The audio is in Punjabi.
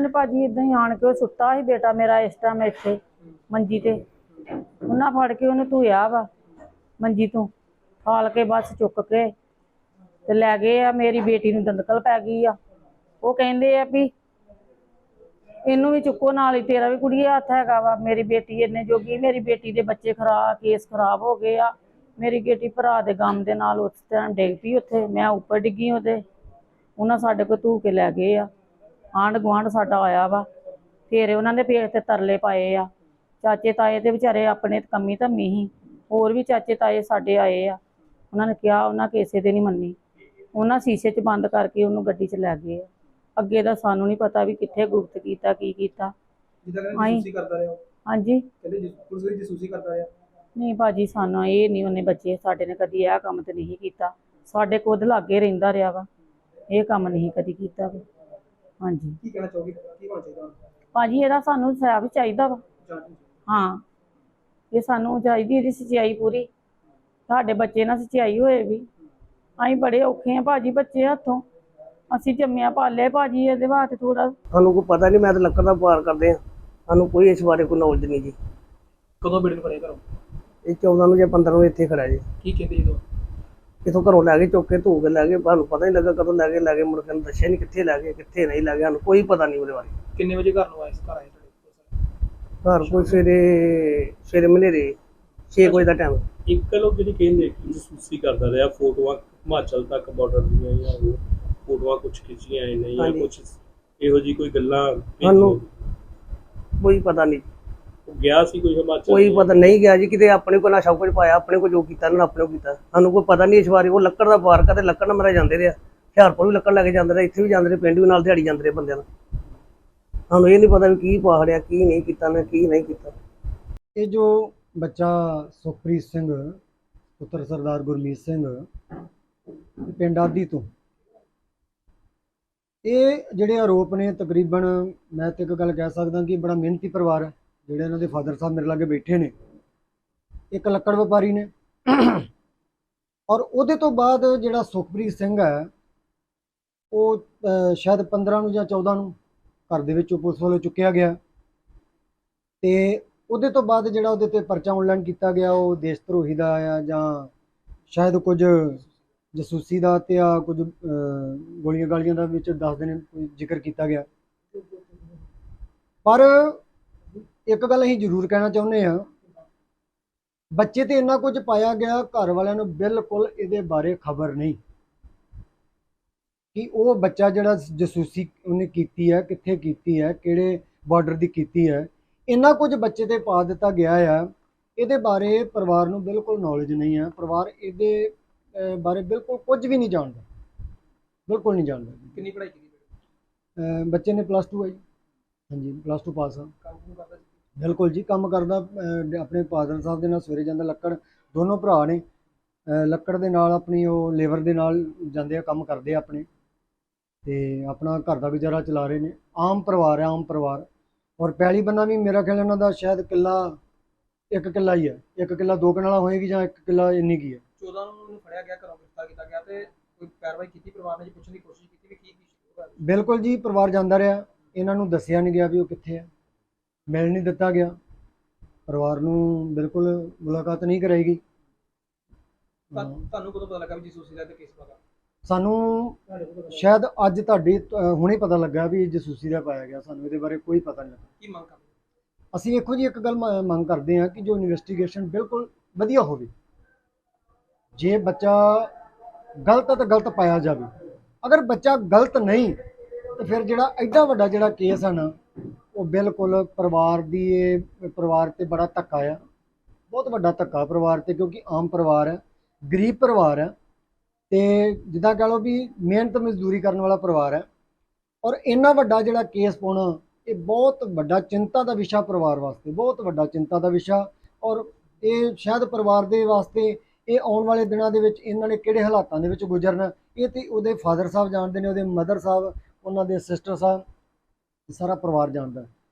ਉਹਨਾਂ ਨੇ ਭਾਜੀ ਇਦਾਂ ਹੀ ਆਣ ਕੇ ਉਹ ਸੁੱਤਾ ਸੀ ਬੇਟਾ ਮੇਰਾ ਇਸ ਟਾਈਮ ਇੱਥੇ, ਮੰਜੀ ਤੇ। ਉਹਨਾਂ ਫੜ ਕੇ ਉਹਨੂੰ ਧੋਇਆ ਵਾ, ਮੰਜੀ ਤੋਂ। ਫਾਲ ਕੇ ਬਸ ਚੁੱਕ ਕੇ ਤੇ ਲੈ ਗਏ ਆ, ਮੇਰੀ ਬੇਟੀ ਨੂੰ ਦੰਦਕਲ ਪੈ ਗਈ ਆ। ਉਹ ਕਹਿੰਦੇ ਆ ਵੀ ਇਹਨੂੰ ਵੀ ਚੁੱਕੋ, ਨਾਲ ਹੀ ਤੇਰਾ ਵੀ ਕੁੜੀਏ ਹੱਥ ਹੈਗਾ ਵਾ। ਮੇਰੀ ਬੇਟੀ ਇੰਨੇ ਜੋਗੀ, ਮੇਰੀ ਬੇਟੀ ਦੇ ਬੱਚੇ ਖਰਾ ਕੇਸ ਖਰਾਬ ਹੋ ਗਏ ਆ। ਮੇਰੀ ਬੇਟੀ ਭਰਾ ਦੇ ਗਮ ਦੇ ਨਾਲ ਉਸ ਟਾਈਮ ਡਿੱਗ ਪਈ ਉੱਥੇ। ਮੈਂ ਉੱਪਰ ਡਿੱਗੀ ਉਹਦੇ। ਉਹਨਾਂ ਸਾਡੇ ਕੋਲ ਧੂ ਕੇ ਲੈ ਗਏ ਆ। ਆਂਢ ਗੁਆਂਢ ਸਾਡਾ ਆਇਆ ਵਾ। ਫੇਰ ਉਹਨਾਂ ਦੇ ਪੇਟ ਤੇ ਤਰਲੇ ਪਾਏ ਆ। ਚਾਚੇ ਤਾਏ ਦੇ ਵਿਚਾਰੇ ਆਪਣੇ ਕੰਮੀ ਧੰਮੀ ਸੀ। ਹੋਰ ਵੀ ਚਾਚੇ ਤਾਏ ਸਾਡੇ ਆਏ ਆ। ਉਹਨਾਂ ਨੇ ਕਿਹਾ ਉਹਨਾਂ ਕਿਸੇ ਦੇ ਨਹੀਂ ਮੰਨੀ। ਉਹਨਾਂ ਸ਼ੀਸ਼ੇ 'ਚ ਬੰਦ ਕਰਕੇ ਉਹਨੂੰ ਗੱਡੀ 'ਚ ਲੈ ਗਏ ਅੱਗੇ ਦਾ ਸਾਨੂੰ ਨਹੀਂ ਪਤਾ ਵੀ ਕਿੱਥੇ ਗੁਪਤ ਕੀਤਾ ਕੀ ਕੀਤਾ। ਜਿੱਦਾਂ ਕਹਿੰਦੇ ਆਈਂ। ਜਸੂਸੀ ਕਰਦਾ ਰਿਹਾ ਉਹ। ਹਾਂਜੀ। ਕਹਿੰਦੇ ਜਿਸ ਪੁਲਿਸ ਵਿੱਚ ਜਸੂਸੀ ਕਰਦਾ ਰਿਹਾ। ਨਹੀਂ ਭਾਜੀ ਸਾਨੂੰ ਇਹ ਨਹੀਂ ਉਹਨੇ ਬੱਚੇ ਸਾਡੇ ਨੇ ਕਦੀ ਇਹ ਕੰਮ ਤੇ ਨਹੀਂ ਕੀਤਾ। ਸਾਡੇ ਕੋਲ ਲਾਗੇ ਰਹਿੰਦਾ ਰਿਹਾ ਵਾ। ਇਹ ਕੰਮ ਨਹੀਂ ਕਦੀ ਕੀਤਾ ਵਾ। ਹਾਂਜੀ। ਕੀ ਕਹਿਣਾ ਚਾਹੋਗੇ? ਕੀ ਹੋਣਾ ਚਾਹੀਦਾ ਹੁਣ? ਭਾਜੀ ਇਹਦਾ ਸਾਨੂੰ ਸਾਫ਼ ਚਾਹੀਦਾ ਵਾ। ਹਾਂ। ਇਹ ਸਾਨੂੰ ਚਾਹੀਦੀ ਇਹਦੀ ਸਚਾਈ ਪੂਰੀ। ਸਾਡੇ ਬੱਚੇ ਨਾਲ ਸਚਾਈ ਹੋਏ ਵੀ। ਅਸੀਂ ਬੜੇ ਔਖੇ ਆ ਭਾਜੀ ਬੱਚੇ ਹੱਥੋਂ। ਅਸੀਂ ਜੰਮਿਆ ਪਾਲੇ ਭਾਜੀ ਇਹਦੇ ਵਾਸਤੇ ਥੋੜਾ ਸਾਨੂੰ ਕੋਈ ਪਤਾ ਨਹੀਂ ਮੈਂ ਤਾਂ ਲੱਕੜ ਦਾ ਵਪਾਰ ਕਰਦੇ ਆ। ਸਾਨੂੰ ਕੋਈ ਇਸ ਬਾਰੇ ਕੋਈ ਨੌਲੇਜ ਨਹੀਂ ਜੀ। ਕਦੋਂ ਨੂੰ ਫੜਿਆ ਘਰੋਂ? ਇਹ 14 ਨੂੰ ਜਾਂ 15 ਨੂੰ ਇੱਥੇ ਖੜਾ ਜੀ। ਕੀ ਕਹਿੰਦੇ ਜਦੋਂ ਕਿਥੋਂ ਘਰੋਂ ਲੈ ਕੇ ਚੁੱਕ ਕੇ ਧੋ ਕੇ ਲੈ ਗਏ ਸਾਨੂੰ ਪਤਾ ਨਹੀਂ ਲੱਗਾ ਕਦੋਂ ਲੈ ਕੇ ਲੈ ਗਏ ਮੁੜ ਕੇ ਦੱਸਿਆ ਨਹੀਂ ਕਿੱਥੇ ਲੈ ਗਏ ਕਿੱਥੇ ਨਹੀਂ ਲੈ ਗਏ ਸਾਨੂੰ ਕੋਈ ਪਤਾ ਨਹੀਂ ਉਹਦੇ ਬਾਰੇ। ਕਿੰਨੇ ਵਜੇ ਘਰ ਨੂੰ ਆਏ ਘਰ ਆਏ ਤੁਹਾਡੇ? ਘਰ ਕੋਈ ਸਵੇਰੇ ਸਵੇਰੇ ਮਨੇਰੇ 6 ਵਜੇ ਦਾ ਟਾਈਮ ਇੱਕ ਲੋਕ ਜਿਹੜੀ ਕਹਿੰਦੇ ਕਿ ਜਸੂਸੀ ਕਰਦਾ ਰਿਹਾ ਫੋਟੋਆਂ ਹਿਮਾਚਲ ਤੱਕ ਬਾਰਡਰ ਦੀਆਂ ਜਾਂ ਉਹ ਫੋਟੋਆਂ ਕੁਝ ਖਿੱਚੀਆਂ ਨੇ ਜਾਂ ਹਾਂਜੀ। ਕੁਝ ਇਹੋ ਜੀ ਕੋਈ ਗੱਲਾਂ ਸਾਨੂੰ ਕੋਈ ਪਤਾ ਨਹੀਂ ਗਿਆ ਸੀ ਕੋਈ ਹਿਮਾਚਲ ਕੋਈ ਪਤਾ ਨਹੀਂ ਗਿਆ ਜੀ ਕਿਤੇ ਆਪਣੇ ਕੋਲ ਨਾ ਸਭ ਕੁਝ ਪਾਇਆ ਆਪਣੇ ਕੋਲ ਜੋ ਕੀਤਾ ਨਾ ਆਪਣੇ ਕੋਲ ਕੀਤਾ। ਸਾਨੂੰ ਕੋਈ ਪਤਾ ਨਹੀਂ ਇਸ ਬਾਰੇ ਉਹ ਲੱਕੜ ਦਾ ਵਪਾਰ ਕਰਦੇ ਲੱਕੜ ਨਾਲ ਮਰਾ ਜਾਂਦੇ ਰਿਹਾ ਹੁਸ਼ਿਆਰਪੁਰ ਵੀ ਲੱਕੜ ਲੈ ਕੇ ਜਾਂਦੇ ਰਹੇ ਇੱਥੇ ਵੀ ਜਾਂਦੇ ਰਹੇ ਪਿੰਡ ਵੀ ਨਾਲ ਦਿਹਾੜੀ ਜਾਂਦੇ ਰਹੇ ਬੰਦਿਆਂ ਦਾ ਸਾਨੂੰ ਇਹ ਨਹੀਂ ਪਤਾ ਵੀ ਕੀ ਪਾੜਿਆ ਕੀ ਨਹੀਂ ਕੀਤਾ ਨਾ ਕੀ ਨਹੀਂ ਕੀਤਾ। ਇਹ ਜੋ ਬੱਚਾ ਸੁਖਪ੍ਰੀਤ ਸਿੰਘ ਪੁੱਤਰ ਸਰਦਾਰ ਗੁਰਮੀਤ ਸਿੰਘ ਪਿੰਡ ਆਦੀ ਤੋਂ। ਇਹ ਜਿਹੜੇ ਆਰੋਪ ਨੇ ਤਕਰੀਬਨ ਮੈਂ ਤੇ ਇੱਕ ਗੱਲ ਕਹਿ ਸਕਦਾ ਕਿ ਬੜਾ ਮਿਹਨਤੀ ਪਰਿਵਾਰ ਹੈ। ਜਿਹੜੇ ਇਹਨਾਂ ਦੇ ਫਾਦਰ ਸਾਹਿਬ ਮੇਰੇ ਲਾਗੇ ਬੈਠੇ ਨੇ, ਇੱਕ ਲੱਕੜ ਵਪਾਰੀ ਨੇ। ਔਰ ਉਹਦੇ ਤੋਂ ਬਾਅਦ ਜਿਹੜਾ ਸੁਖਪ੍ਰੀਤ ਸਿੰਘ ਹੈ, ਉਹ ਸ਼ਾਇਦ 15 ਨੂੰ ਜਾਂ 14 ਨੂੰ ਘਰ ਦੇ ਵਿੱਚੋਂ ਪੁਲਿਸ ਵੱਲੋਂ ਚੁੱਕਿਆ ਗਿਆ। ਤੇ ਉਹਦੇ ਤੋਂ ਬਾਅਦ ਜਿਹੜਾ ਉਹਦੇ ਤੇ ਪਰਚਾ ਆਨਲਾਈਨ ਕੀਤਾ ਗਿਆ, ਉਹ ਦੇਸ਼ ਧਰੋਹੀ ਦਾ ਆ ਜਾਂ ਸ਼ਾਇਦ ਕੁਝ ਜਸੂਸੀ ਦਾ ਤੇ ਆ ਕੁਝ ਗੋਲੀਆਂ ਗਾਲੀਆਂ ਦਾ ਵਿੱਚ ਦੱਸਦੇ ਨੇ ਜ਼ਿਕਰ ਕੀਤਾ ਗਿਆ। ਪਰ ਇੱਕ ਗੱਲ ਅਸੀਂ ਜ਼ਰੂਰ ਕਹਿਣਾ ਚਾਹੁੰਦੇ ਆ ਬੱਚੇ ਤੇ ਇੰਨਾ ਕੁਝ ਪਾਇਆ ਗਿਆ ਘਰ ਵਾਲਿਆਂ ਨੂੰ ਬਿਲਕੁਲ ਇਹਦੇ ਬਾਰੇ ਖਬਰ ਨਹੀਂ। ਕਿ ਉਹ ਬੱਚਾ ਜਿਹੜਾ ਜਸੂਸੀ ਉਹਨੇ ਕੀਤੀ ਹੈ ਕਿੱਥੇ ਕੀਤੀ ਹੈ ਕਿਹੜੇ ਬਾਰਡਰ ਦੀ ਕੀਤੀ ਹੈ ਇੰਨਾ ਕੁਝ ਬੱਚੇ ਤੇ ਪਾ ਦਿੱਤਾ ਗਿਆ ਆ। ਇਹਦੇ ਬਾਰੇ ਪਰਿਵਾਰ ਨੂੰ ਬਿਲਕੁਲ ਨੌਲੇਜ ਨਹੀਂ ਹੈ। ਪਰਿਵਾਰ ਇਹਦੇ ਬਾਰੇ ਬਿਲਕੁਲ ਕੁਝ ਵੀ ਨਹੀਂ ਜਾਣਦਾ। ਬਿਲਕੁਲ ਨਹੀਂ ਜਾਣਦਾ। ਕਿੰਨੀ ਪੜ੍ਹਾਈ ਕੀਤੀ? ਬੱਚੇ ਨੇ ਪਲੱਸ 2 ਹੈ ਜੀ। ਹਾਂਜੀ ਪਲੱਸ 2 ਪਾਸ ਆ। ਕੰਮ ਕਰਦਾ ਬਿਲਕੁਲ ਜੀ ਕੰਮ ਕਰਦਾ ਆਪਣੇ ਫਾਦਰ ਸਾਹਿਬ ਦੇ ਨਾਲ ਸਵੇਰੇ ਜਾਂਦਾ ਲੱਕੜ ਦੋਨੋਂ ਭਰਾ ਨੇ ਲੱਕੜ ਦੇ ਨਾਲ ਆਪਣੀ ਉਹ ਲੇਬਰ ਦੇ ਨਾਲ ਜਾਂਦੇ ਆ ਕੰਮ ਕਰਦੇ ਆ ਆਪਣੇ। ਤੇ ਆਪਣਾ ਘਰ ਦਾ ਗੁਜ਼ਾਰਾ ਚਲਾ ਰਹੇ ਨੇ ਆਮ ਪਰਿਵਾਰ ਹੈ ਆਮ ਪਰਿਵਾਰ। ਔਰ ਪੈਲੀ ਬੰਨਾ ਵੀ ਮੇਰਾ ਖਿਆਲ ਇਹਨਾਂ ਦਾ ਸ਼ਾਇਦ ਕਿੱਲਾ ਇੱਕ ਕਿੱਲਾ ਹੀ ਹੈ ਇੱਕ ਕਿੱਲਾ ਦੋ ਕਨਾਲਾ ਹੋਏਗੀ ਜਾਂ ਇੱਕ ਕਿੱਲਾ ਇੰਨੀ ਕੀ ਹੈ 14 ਨੂੰ ਫੜਿਆ ਗਿਆ ਘਰੋਂ ਗ੍ਰਿਫਤਾਰ ਕੀਤਾ ਗਿਆ ਤੇ ਕੋਈ ਕਾਰਵਾਈ ਕੀਤੀ ਪਰਿਵਾਰ ਨੇ ਜੀ ਪੁੱਛਣ ਦੀ ਕੋਸ਼ਿਸ਼ ਕੀਤੀ ਵੀ ਕੀ ਬਿਲਕੁਲ ਜੀ ਪਰਿਵਾਰ ਜਾਂਦਾ ਰਿਹਾ ਇਹਨਾਂ ਨੂੰ ਦੱਸਿਆ ਨਹੀਂ ਗਿਆ ਵੀ ਉਹ ਕਿੱਥੇ ਹੈ ਮਿਲ ਨਹੀਂ ਦਿੱਤਾ ਗਿਆ। ਪਰਿਵਾਰ ਨੂੰ ਬਿਲਕੁਲ ਮੁਲਾਕਾਤ ਨਹੀਂ ਕਰਾਈ ਗਈ ਤੁਹਾਨੂੰ ਕਦੋਂ ਪਤਾ ਲੱਗਾ ਵੀ ਜਸੂਸੀ ਦਾ ਤੇ ਕੇਸ ਪਤਾ? ਸਾਨੂੰ ਸ਼ਾਇਦ ਅੱਜ ਤੁਹਾਡੀ ਹੁਣੇ ਪਤਾ ਲੱਗਾ ਵੀ ਜਸੂਸੀ ਦਾ ਪਾਇਆ ਗਿਆ। ਸਾਨੂੰ ਇਹਦੇ ਬਾਰੇ ਕੋਈ ਪਤਾ ਨਹੀਂ ਲੱਗਾ। ਕੀ ਮੰਗ ਕਰਦੇ ਅਸੀਂ ਵੇਖੋ ਜੀ ਇੱਕ ਗੱਲ ਮ- ਮੰਗ ਕਰਦੇ ਹਾਂ ਕਿ ਜੋ ਇਨਵੈਸਟੀਗੇਸ਼ਨ ਬਿਲਕੁਲ ਵਧੀਆ ਹੋਵੇ। ਜੇ ਬੱਚਾ ਗਲਤ ਹੈ ਤਾਂ ਗਲਤ ਪਾਇਆ ਜਾਵੇ। ਅਗਰ ਬੱਚਾ ਗਲਤ ਨਹੀਂ ਤੇ ਫਿਰ ਜਿਹੜਾ ਐਡਾ ਵੱਡਾ ਜਿਹੜਾ ਕੇਸ ਹੈ ਨਾ ਉਹ ਬਿਲਕੁਲ ਪਰਿਵਾਰ ਦੀ ਇਹ ਪਰਿਵਾਰ ਤੇ ਬੜਾ ਧੱਕਾ ਆ। ਬਹੁਤ ਵੱਡਾ ਧੱਕਾ ਪਰਿਵਾਰ ਤੇ ਕਿਉਂਕਿ ਆਮ ਪਰਿਵਾਰ ਹੈ ਗਰੀਬ ਪਰਿਵਾਰ ਹੈ ਤੇ ਜਿੱਦਾਂ ਕਹ ਲਓ ਵੀ ਮਿਹਨਤ ਮਜ਼ਦੂਰੀ ਕਰਨ ਵਾਲਾ ਪਰਿਵਾਰ ਹੈ ਔਰ ਇੰਨਾ ਵੱਡਾ ਜਿਹੜਾ ਕੇਸ ਪਾਉਣਾ, ਇਹ ਬਹੁਤ ਵੱਡਾ ਚਿੰਤਾ ਦਾ ਵਿਸ਼ਾ ਪਰਿਵਾਰ ਵਾਸਤੇ, ਬਹੁਤ ਵੱਡਾ ਚਿੰਤਾ ਦਾ ਵਿਸ਼ਾ। ਔਰ ਇਹ ਸ਼ਾਇਦ ਪਰਿਵਾਰ ਦੇ ਵਾਸਤੇ ਇਹ ਆਉਣ ਵਾਲੇ ਦਿਨਾਂ ਦੇ ਵਿੱਚ ਇਹਨਾਂ ਨੇ ਕਿਹੜੇ ਹਾਲਾਤਾਂ ਦੇ ਵਿੱਚ ਗੁਜ਼ਰਨਾ, ਇਹ ਤੇ ਉਹਦੇ ਫਾਦਰ ਸਾਹਿਬ ਜਾਣਦੇ ਨੇ, ਉਹਦੇ ਮਦਰ ਸਾਹਿਬ, ਉਹਨਾਂ ਦੇ ਸਿਸਟਰ ਸਾਹਿਬ। ਸਾਰਾ ਪਰਿਵਾਰ ਜਾਣਦਾ ਹੈ।